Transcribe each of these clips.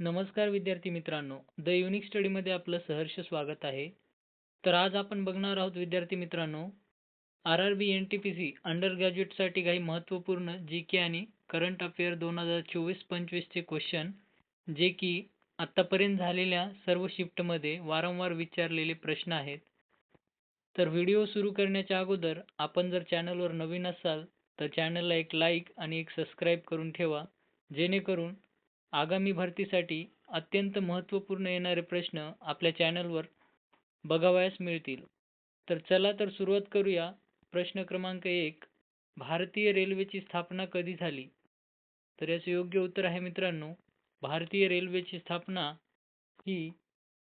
नमस्कार विद्यार्थी मित्रांनो द युनिक स्टडीमध्ये आपलं सहर्ष स्वागत आहे. तर आज आपण बघणार आहोत विद्यार्थी मित्रांनो R R B N T P C under ग्रॅज्युएटसाठी काही महत्त्वपूर्ण जी के आणि करंट अफेअर दोन हजार चोवीस पंचवीसचे क्वेश्चन जे की आत्तापर्यंत झालेल्या सर्व शिफ्टमध्ये वारंवार विचारलेले प्रश्न आहेत. तर व्हिडिओ सुरू करण्याच्या अगोदर आपण जर चॅनलवर नवीन असाल तर चॅनलला एक लाईक आणि एक सबस्क्राईब करून ठेवा जेणेकरून आगामी भरतीसाठी अत्यंत महत्त्वपूर्ण येणारे प्रश्न आपल्या चॅनलवर बघावयास मिळतील. तर चला तर सुरुवात करूया. प्रश्न क्रमांक एक भारतीय रेल्वेची स्थापना कधी झाली? तर याचे योग्य उत्तर आहे मित्रांनो भारतीय रेल्वेची स्थापना ही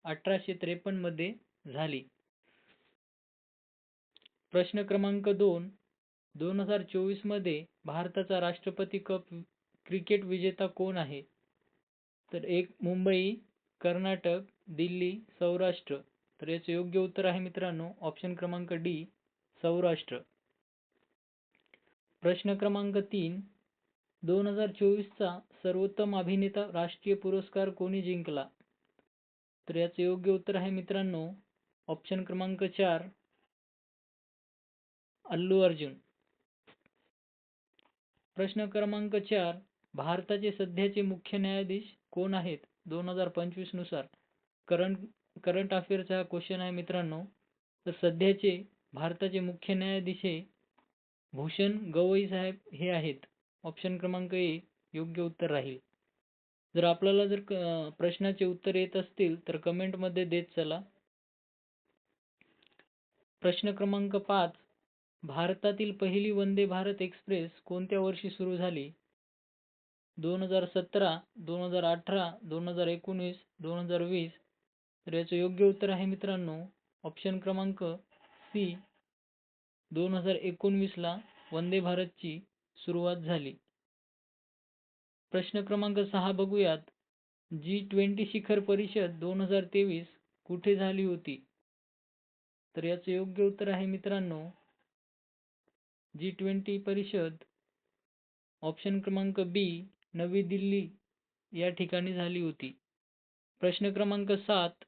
अठराशे त्रेपन्नमध्ये झाली. प्रश्न क्रमांक दोन दोन हजार चोवीसमध्ये भारताचा राष्ट्रपती कप क्रिकेट विजेता कोण आहे? तर एक मुंबई कर्नाटक दिल्ली सौराष्ट्र. तर याचं योग्य उत्तर आहे मित्रांनो ऑप्शन क्रमांक डी सौराष्ट्र. प्रश्न क्रमांक तीन दोन हजार चोवीसचा सर्वोत्तम अभिनेता राष्ट्रीय पुरस्कार कोणी जिंकला? तर याचं योग्य उत्तर आहे मित्रांनो ऑप्शन क्रमांक चार अल्लू अर्जुन. प्रश्न क्रमांक चार भारताचे सध्याचे मुख्य न्यायाधीश कोण आहेत? दोन हजार पंचवीसनुसार. करंट करंट अफेअरचा हा क्वेश्चन आहे मित्रांनो. तर सध्याचे भारताचे मुख्य न्यायाधीश हे भूषण गवई साहेब हे आहेत. ऑप्शन क्रमांक ए योग्य उत्तर राहील. जर आपल्याला जर प्रश्नाचे उत्तर येत असतील तर कमेंटमध्ये देत चला. प्रश्न क्रमांक पाच भारतातील पहिली वंदे भारत एक्सप्रेस कोणत्या वर्षी सुरू झाली? दोन हजार सतरा दोन हजार अठरा दोन हजार एकोणीस दोन हजार वीस तर याचं योग्य उत्तर आहे मित्रांनो ऑप्शन क्रमांक सी दोन हजार एकोणवीसला वंदे भारतची सुरुवात झाली. प्रश्न क्रमांक सहा बघूयात. जी ट्वेंटी शिखर परिषद दोन हजार तेवीस कुठे झाली होती? तर याचं योग्य उत्तर आहे मित्रांनो जी ट्वेंटी परिषद ऑप्शन क्रमांक बी नवी दिल्ली या ठिकाणी झाली होती. प्रश्न क्रमांक सात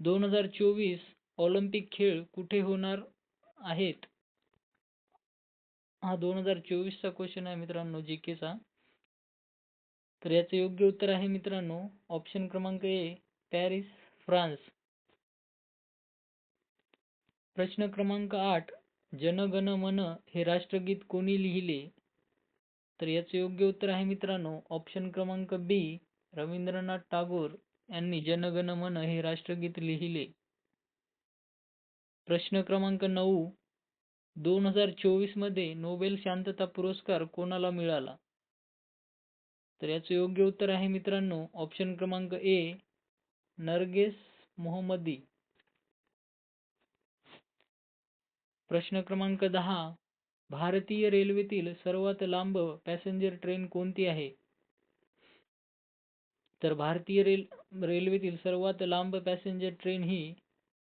दोन हजार चोवीस ऑलिम्पिक खेळ कुठे होणार आहेत? हा दोन हजार चोवीसचा क्वेश्चन आहे मित्रांनो जी केचा तर याचे योग्य उत्तर आहे मित्रांनो ऑप्शन क्रमांक ए पॅरिस फ्रान्स. प्रश्न क्रमांक आठ जनगण मन हे राष्ट्रगीत कोणी लिहिले? तर याचे योग्य उत्तर आहे मित्रांनो ऑप्शन क्रमांक बी रवींद्रनाथ टागोर यांनी जनगण मन हे राष्ट्रगीत लिहिले. प्रश्न क्रमांक नऊ दोन हजार चोवीसमध्ये नोबेल शांतता पुरस्कार कोणाला मिळाला? तर याचं योग्य उत्तर आहे मित्रांनो ऑप्शन क्रमांक ए नरगेस मोहम्मदी. प्रश्न क्रमांक दहा भारतीय रेल्वेतील सर्वात लांब पॅसेंजर ट्रेन कोणती आहे? तर भारतीय रेल रेल्वेतील सर्वात लांब पॅसेंजर ट्रेन ही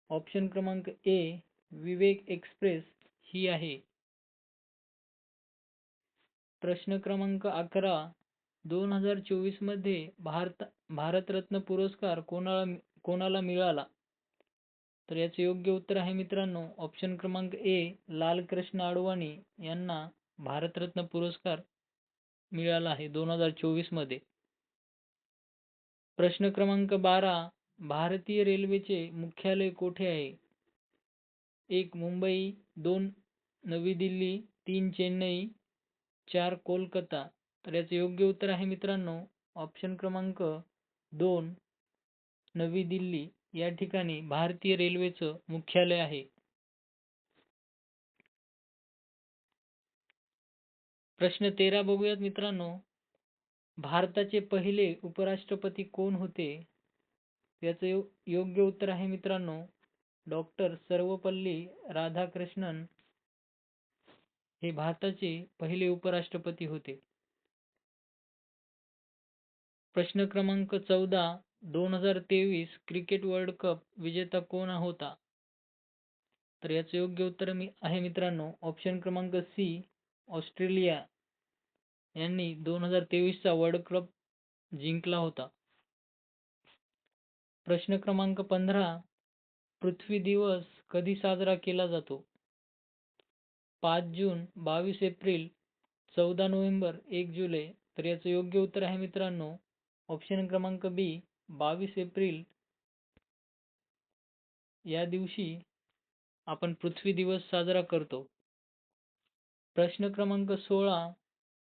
ऑप्शन क्रमांक ए विवेक एक्सप्रेस ही आहे. प्रश्न क्रमांक अकरा दोन हजार चोवीसमध्ये भारत भारतरत्न पुरस्कार कोणाला कोणाला मिळाला? तर याचे योग्य उत्तर आहे मित्रांनो ऑप्शन क्रमांक ए लालकृष्ण अडवाणी यांना भारतरत्न पुरस्कार मिळाला आहे दोन हजार चोवीसमध्ये प्रश्न क्रमांक बारा भारतीय रेल्वेचे मुख्यालय कोठे आहे? एक मुंबई दोन नवी दिल्ली तीन चेन्नई चार कोलकाता. तर याचे योग्य उत्तर आहे मित्रांनो ऑप्शन क्रमांक दोन नवी दिल्ली. या ठिकाणी भारतीय रेल्वेचं मुख्यालय आहे. प्रश्न तेरा बघूयात मित्रांनो. भारताचे पहिले उपराष्ट्रपती कोण होते? याचं योग्य उत्तर आहे मित्रांनो डॉक्टर सर्वपल्ली राधाकृष्णन हे भारताचे पहिले उपराष्ट्रपती होते. प्रश्न क्रमांक चौदा दोन हजार तेवीस क्रिकेट वर्ल्ड कप विजेता कोण होता? तर याचं योग्य उत्तर मी आहे मित्रांनो ऑप्शन क्रमांक सी ऑस्ट्रेलिया. यांनी दोन हजार तेवीसचा वर्ल्ड कप जिंकला होता. प्रश्न क्रमांक पंधरा पृथ्वी दिवस कधी साजरा केला जातो? पाच जून बावीस एप्रिल चौदा नोव्हेंबर एक जुलै. तर याचं योग्य उत्तर आहे मित्रांनो ऑप्शन क्रमांक बी बावीस एप्रिल या दिवशी आपण पृथ्वी दिवस साजरा करतो. प्रश्न क्रमांक सोळा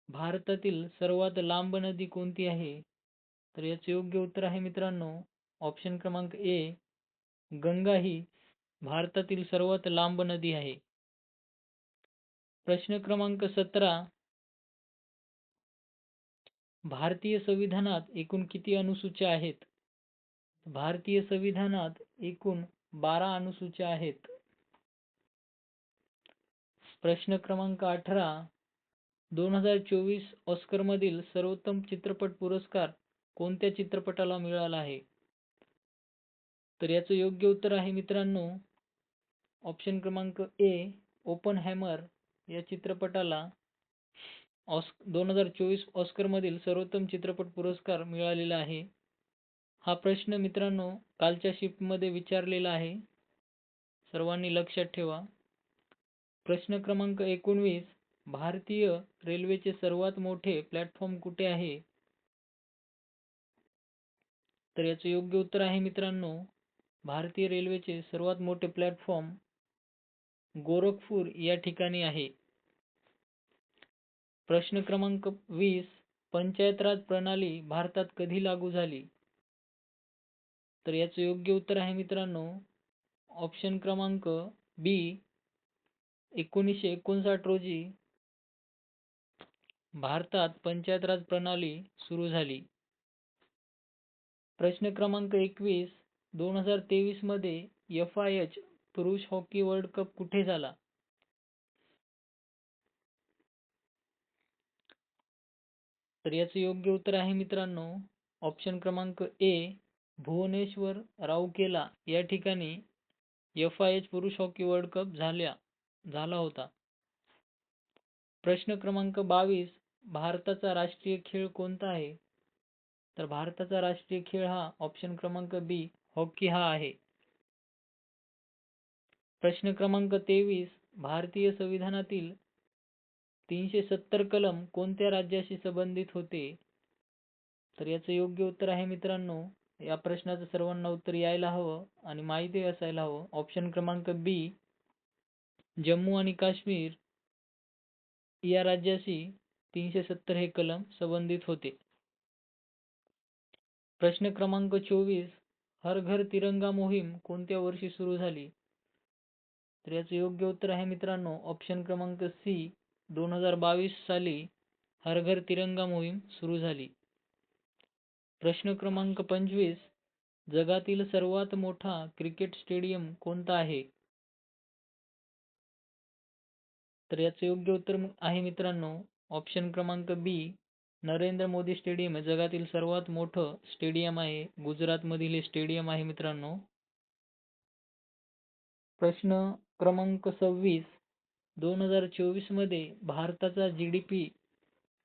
भारतातील सर्वात लांब नदी कोणती आहे? तर याचे योग्य उत्तर आहे मित्रांनो ऑप्शन क्रमांक ए गंगा ही भारतातील सर्वात लांब नदी आहे. प्रश्न क्रमांक सतरा भारतीय संविधानात एकूण किती अनुसूच्या आहेत? भारतीय संविधानात एकूण बारा अनुसूच्या आहेत. प्रश्न क्रमांक अठरा दोन हजार चोवीस ऑस्कर मधील सर्वोत्तम चित्रपट पुरस्कार कोणत्या चित्रपटाला मिळाला आहे? तर याचं योग्य उत्तर आहे मित्रांनो ऑप्शन क्रमांक ए ओपन हॅमर या चित्रपटाला ऑस् दोन हजार चोवीस ऑस्करमधील सर्वोत्तम चित्रपट पुरस्कार मिळालेला आहे. हा प्रश्न मित्रांनो कालच्या शिफ्टमध्ये विचारलेला आहे. सर्वांनी लक्षात ठेवा. प्रश्न क्रमांक एकोणवीस भारतीय रेल्वेचे सर्वात मोठे प्लॅटफॉर्म कुठे आहे? तर याचं योग्य उत्तर आहे मित्रांनो भारतीय रेल्वेचे सर्वात मोठे प्लॅटफॉर्म गोरखपूर या ठिकाणी आहे. प्रश्न क्रमांक वीस पंचायत राज प्रणाली भारतात कधी लागू झाली? तर याचं योग्य उत्तर आहे मित्रांनो ऑप्शन क्रमांक बी एकोणीसशे एकोणसाठ रोजी भारतात पंचायत राज प्रणाली सुरू झाली. प्रश्न क्रमांक एकवीस दोन हजार तेवीसमध्ये एफ आय एच पुरुष हॉकी वर्ल्ड कप कुठे झाला? तर याचं योग्य उत्तर आहे मित्रांनो ऑप्शन क्रमांक ए भुवनेश्वर राऊकेला या ठिकाणी एफ आय एच पुरुष हॉकी वर्ल्ड कप झाल्या झाला होता. प्रश्न क्रमांक बावीस भारताचा राष्ट्रीय खेळ कोणता आहे? तर भारताचा राष्ट्रीय खेळ हा ऑप्शन क्रमांक बी हॉकी हा आहे. प्रश्न क्रमांक तेवीस भारतीय संविधानातील तीनशे सत्तर कलम कोणत्या राज्याशी संबंधित होते? तर याचं योग्य उत्तर आहे मित्रांनो या प्रश्नाचं सर्वांना उत्तर यायला हवं आणि माहिती असायला हवं. ऑप्शन क्रमांक बी जम्मू आणि काश्मीर या राज्याशी तीनशे सत्तर हे कलम संबंधित होते. प्रश्न क्रमांक चोवीस हर घर तिरंगा मोहीम कोणत्या वर्षी सुरू झाली? तर याचं योग्य उत्तर आहे मित्रांनो ऑप्शन क्रमांक सी दोन हजार बावीस साली हर घर तिरंगा मोहीम सुरू झाली. प्रश्न क्रमांक पंचवीस. जगातील सर्वात मोठा क्रिकेट स्टेडियम कोणता आहे? तर याचं योग्य उत्तर आहे मित्रांनो ऑप्शन क्रमांक बी नरेंद्र मोदी स्टेडियम हे जगातील सर्वात मोठं स्टेडियम आहे. गुजरातमधील हे स्टेडियम आहे मित्रांनो. प्रश्न क्रमांक सव्वीस. दोन हजार चोवीसमध्ये भारताचा जी डी पी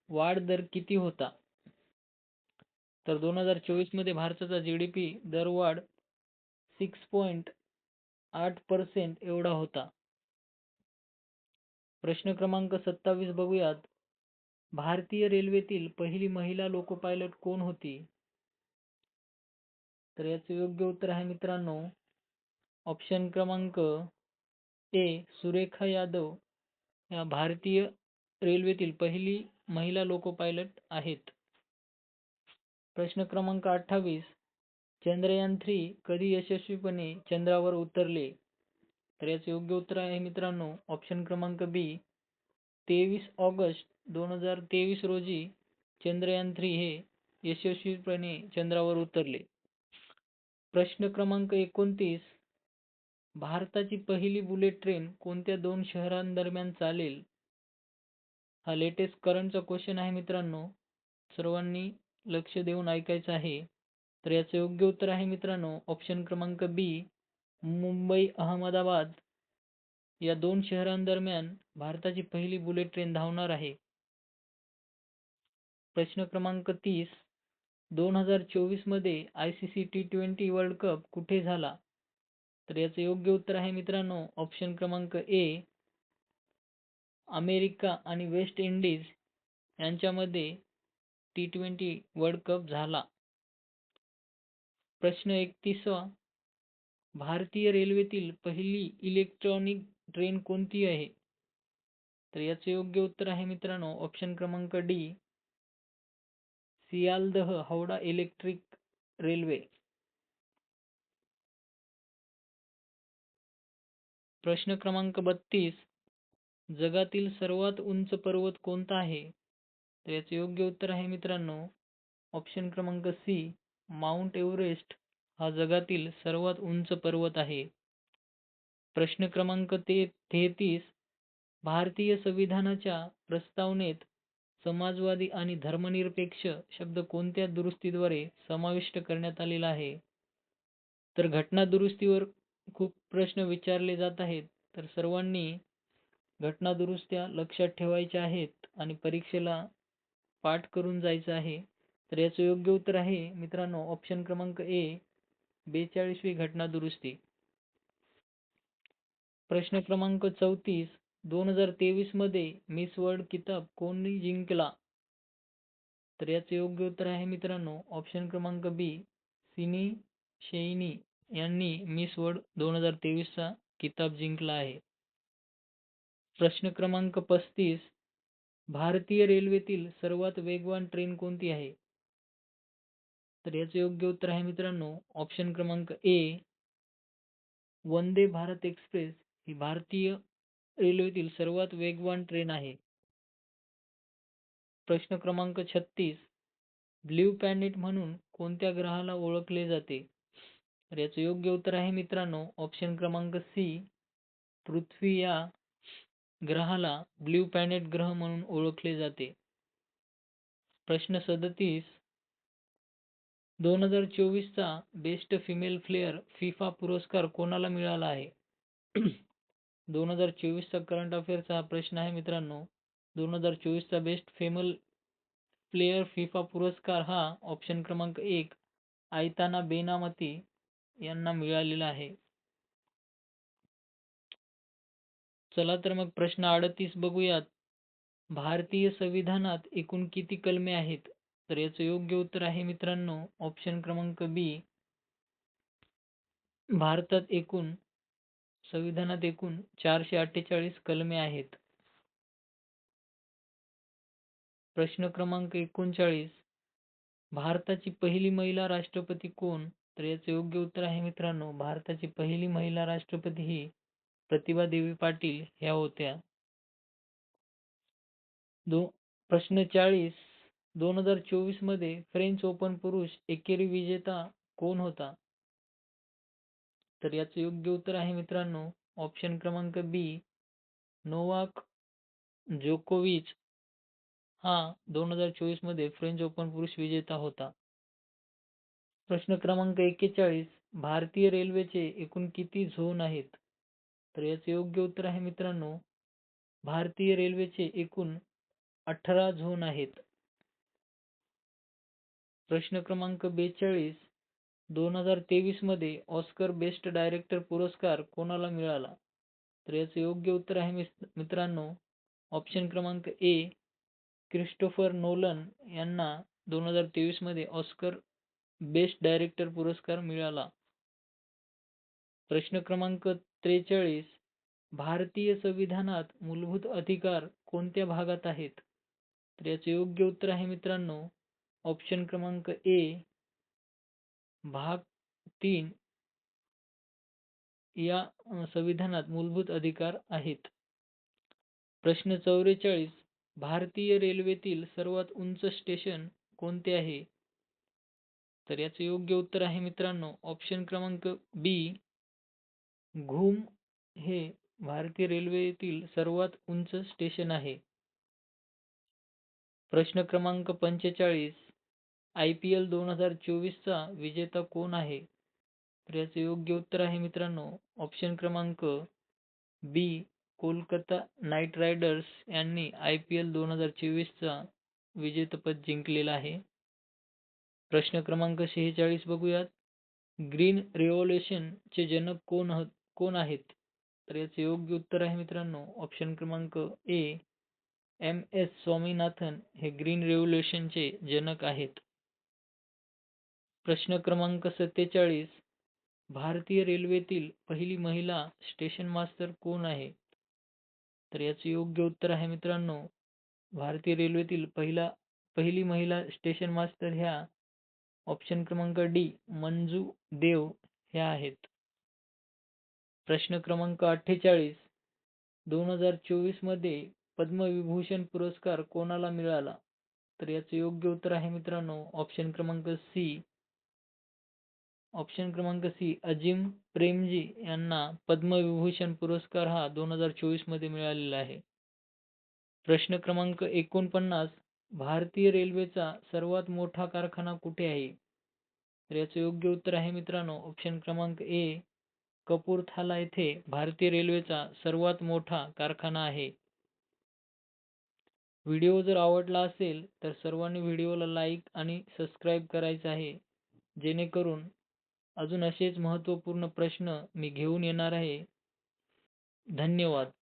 वाढ दर किती होता? तर दोन हजार चोवीसमध्ये भारताचा जी डी पी दरवाढ सिक्स पॉईंट आठ पर्सेंट एवढा होता. प्रश्न क्रमांक सत्तावीस बघूयात. भारतीय रेल्वेतील पहिली महिला लोको पायलट कोण होती? तर याचे योग्य उत्तर आहे मित्रांनो ऑप्शन क्रमांक ए सुरेखा यादव. या भारतीय रेल्वेतील पहिली महिला लोको पायलट आहेत. प्रश्न क्रमांक अठ्ठावीस. चंद्रयान थ्री कधी यशस्वीपणे चंद्रावर उतरले? तर याचे योग्य उत्तर आहे मित्रांनो ऑप्शन क्रमांक बी तेवीस ऑगस्ट दोन हजार तेवीस रोजी चंद्रयान थ्री हे यशस्वीपणे चंद्रावर उतरले. प्रश्न क्रमांक एकोणतीस. भारताची पहिली बुलेट ट्रेन कोणत्या दोन शहरांदरम्यान चालेल? हा लेटेस्ट करंटचा क्वेश्चन आहे मित्रांनो. सर्वांनी लक्ष देऊन ऐकायचं आहे. तर याचं योग्य उत्तर आहे मित्रांनो ऑप्शन क्रमांक बी मुंबई अहमदाबाद. या दोन शहरांदरम्यान भारताची पहिली बुलेट ट्रेन धावणार आहे. प्रश्न क्रमांक तीस दोन हजार चोवीसमध्ये I C C T twenty world cup कुठे झाला? तर याचं योग्य उत्तर आहे मित्रांनो ऑप्शन क्रमांक ए अमेरिका आणि वेस्ट इंडिज यांच्यामध्ये टी ट्वेंटी वर्ल्ड कप झाला. प्रश्न एकतीसवा. भारतीय रेल्वेतील पहिली इलेक्ट्रॉनिक ट्रेन कोणती आहे? तर याचे योग्य उत्तर आहे मित्रांनो ऑप्शन क्रमांक D Sealdah Howrah electric railway प्रश्न क्रमांक बत्तीस. जगातील सर्वात उंच पर्वत कोणता आहे? तर याचं योग्य उत्तर आहे मित्रांनो ऑप्शन क्रमांक सी माउंट एव्हरेस्ट हा जगातील सर्वात उंच पर्वत आहे. प्रश्न क्रमांक ते तेहतीस भारतीय संविधानाच्या प्रस्तावनेत समाजवादी आणि धर्मनिरपेक्ष शब्द कोणत्या दुरुस्तीद्वारे समाविष्ट करण्यात आलेला आहे? तर घटना दुरुस्तीवर खूप प्रश्न विचारले जात आहेत तर सर्वांनी घटना दुरुस्त्या लक्षात ठेवायच्या आहेत आणि परीक्षेला पाठ करून जायचं आहे. तर याचं योग्य उत्तर आहे मित्रांनो ऑप्शन क्रमांक ए बेचाळीसवी घटना दुरुस्ती. प्रश्न क्रमांक चौतीस दोन हजार तेवीसमध्ये मिस वर्ल्ड किताब कोणी जिंकला? तर याचं योग्य उत्तर आहे मित्रांनो ऑप्शन क्रमांक बी सिनी शैनी यांनी मिस वर्ल्ड दोन हजार तेवीसचा किताब जिंकला आहे. प्रश्न क्रमांक पस्तीस भारतीय रेल्वेतील सर्वात वेगवान ट्रेन कोणती आहे? तर याचं योग्य उत्तर आहे मित्रांनो ऑप्शन क्रमांक ए वंदे भारत एक्सप्रेस ही भारतीय रेल्वेतील सर्वात वेगवान ट्रेन आहे. प्रश्न क्रमांक छत्तीस ब्ल्यू प्लॅनेट म्हणून कोणत्या ग्रहाला ओळखले जाते? तर याचं योग्य उत्तर आहे मित्रांनो ऑप्शन क्रमांक सी पृथ्वी या ग्रहाला ब्ल्यू प्लॅनेट ग्रह म्हणून ओळखले जाते. प्रश्न सदतीस. दोन हजार चोवीसचा बेस्ट फिमेल प्लेयर फिफा पुरस्कार कोणाला मिळाला आहे? दोन हजार चोवीसचा करंट अफेअरचा हा प्रश्न आहे मित्रांनो. दोन हजार चोवीसचा बेस्ट फेमल प्लेयर फिफा पुरस्कार हा ऑप्शन क्रमांक एक आयताना बेनामती यांना मिळालेला आहे. चला तर मग प्रश्न अडतीस बघूयात. भारतीय संविधानात एकूण किती कलमे आहेत? तर याचं योग्य उत्तर आहे मित्रांनो ऑप्शन क्रमांक बी भारतात एकूण संविधानात एकूण चारशे अठ्ठेचाळीस कलमे आहेत. प्रश्न क्रमांक एकोणचाळीस. भारताची पहिली महिला राष्ट्रपती कोण? तर याचं योग्य उत्तर आहे मित्रांनो भारताची पहिली महिला राष्ट्रपती ही प्रतिभा देवी पाटील ह्या होत्या. दो प्रश्न चाळीस. दोन हजार चोवीसमध्ये फ्रेंच ओपन पुरुष एकेरी विजेता कोण होता? तर याचं योग्य उत्तर आहे मित्रांनो ऑप्शन क्रमांक बी नोवाक जोकोविच. हा दोन हजार चोवीसमध्ये फ्रेंच ओपन पुरुष विजेता होता. प्रश्न क्रमांक एक्केचाळीस भारतीय रेल्वेचे एकूण किती झोन आहेत? तर याचे योग्य उत्तर आहे मित्रांनो भारतीय रेल्वेचे एकूण अठरा झोन आहेत. प्रश्न क्रमांक बेचाळीस दोन हजार तेवीसमध्ये ऑस्कर बेस्ट डायरेक्टर पुरस्कार कोणाला मिळाला? तर याचे योग्य उत्तर आहे मित्रांनो ऑप्शन क्रमांक ए क्रिस्टोफर नोलन यांना दोन हजार तेवीसमध्ये ऑस्कर बेस्ट डायरेक्टर पुरस्कार मिळाला. प्रश्न क्रमांक त्रेचाळीस भारतीय संविधानात मूलभूत अधिकार कोणत्या भागात आहेत? तर याचे योग्य उत्तर आहे मित्रांनो ऑप्शन क्रमांक ए भाग तीन. या संविधानात मूलभूत अधिकार आहेत. प्रश्न चौवेचाळीस भारतीय रेल्वेतील सर्वात उंच स्टेशन कोणते आहे? तर याचे योग्य उत्तर आहे मित्रांनो ऑप्शन क्रमांक बी घूम हे भारतीय रेल्वेतील सर्वात उंच स्टेशन आहे. प्रश्न क्रमांक पंचेचाळीस आय पी एल दोन हजार चोवीसचा विजेता कोण आहे? तर याचं योग्य उत्तर आहे मित्रांनो ऑप्शन क्रमांक बी कोलकाता नाईट रायडर्स यांनी आय पी एल दोन हजार चोवीसचा विजेतपद जिंकलेला आहे. प्रश्न क्रमांक शेहेचाळीस बघूयात. ग्रीन चे जनक कोण कोण आहेत? तर याचे योग्य उत्तर आहे मित्रांनो ऑप्शन क्रमांक ए एम एस स्वामीनाथन हे ग्रीन रेव्होल्युशनचे जनक आहेत. प्रश्न क्रमांक सत्तेचाळीस भारतीय रेल्वेतील पहिली महिला स्टेशन मास्तर कोण आहे? तर याचे योग्य उत्तर आहे मित्रांनो भारतीय रेल्वेतील पहिला पहिली महिला स्टेशन मास्तर ह्या ऑप्शन क्रमांक डी मंजू देव ह्या आहेत. प्रश्न क्रमांक अठ्ठेचाळीस. दोन हजार चोवीसमध्ये पद्मविभूषण पुरस्कार कोणाला मिळाला? तर याचे योग्य उत्तर आहे मित्रांनो ऑप्शन क्रमांक सी ऑप्शन क्रमांक सी अजिम प्रेमजी यांना पद्मविभूषण पुरस्कार हा दोन हजार चोवीसमध्ये मिळालेला आहे. प्रश्न क्रमांक एकोणपन्नास भारतीय रेल्वेचा सर्वात मोठा कारखाना कुठे आहे? तर याचं योग्य उत्तर आहे मित्रांनो ऑप्शन क्रमांक ए कपूरथाला येथे भारतीय रेल्वेचा सर्वात मोठा कारखाना आहे. व्हिडिओ जर आवडला असेल तर सर्वांनी व्हिडिओला लाईक आणि सबस्क्राईब करायचं आहे. जेणेकरून अजून असेच महत्त्वपूर्ण प्रश्न मी घेऊन येणार आहे. धन्यवाद.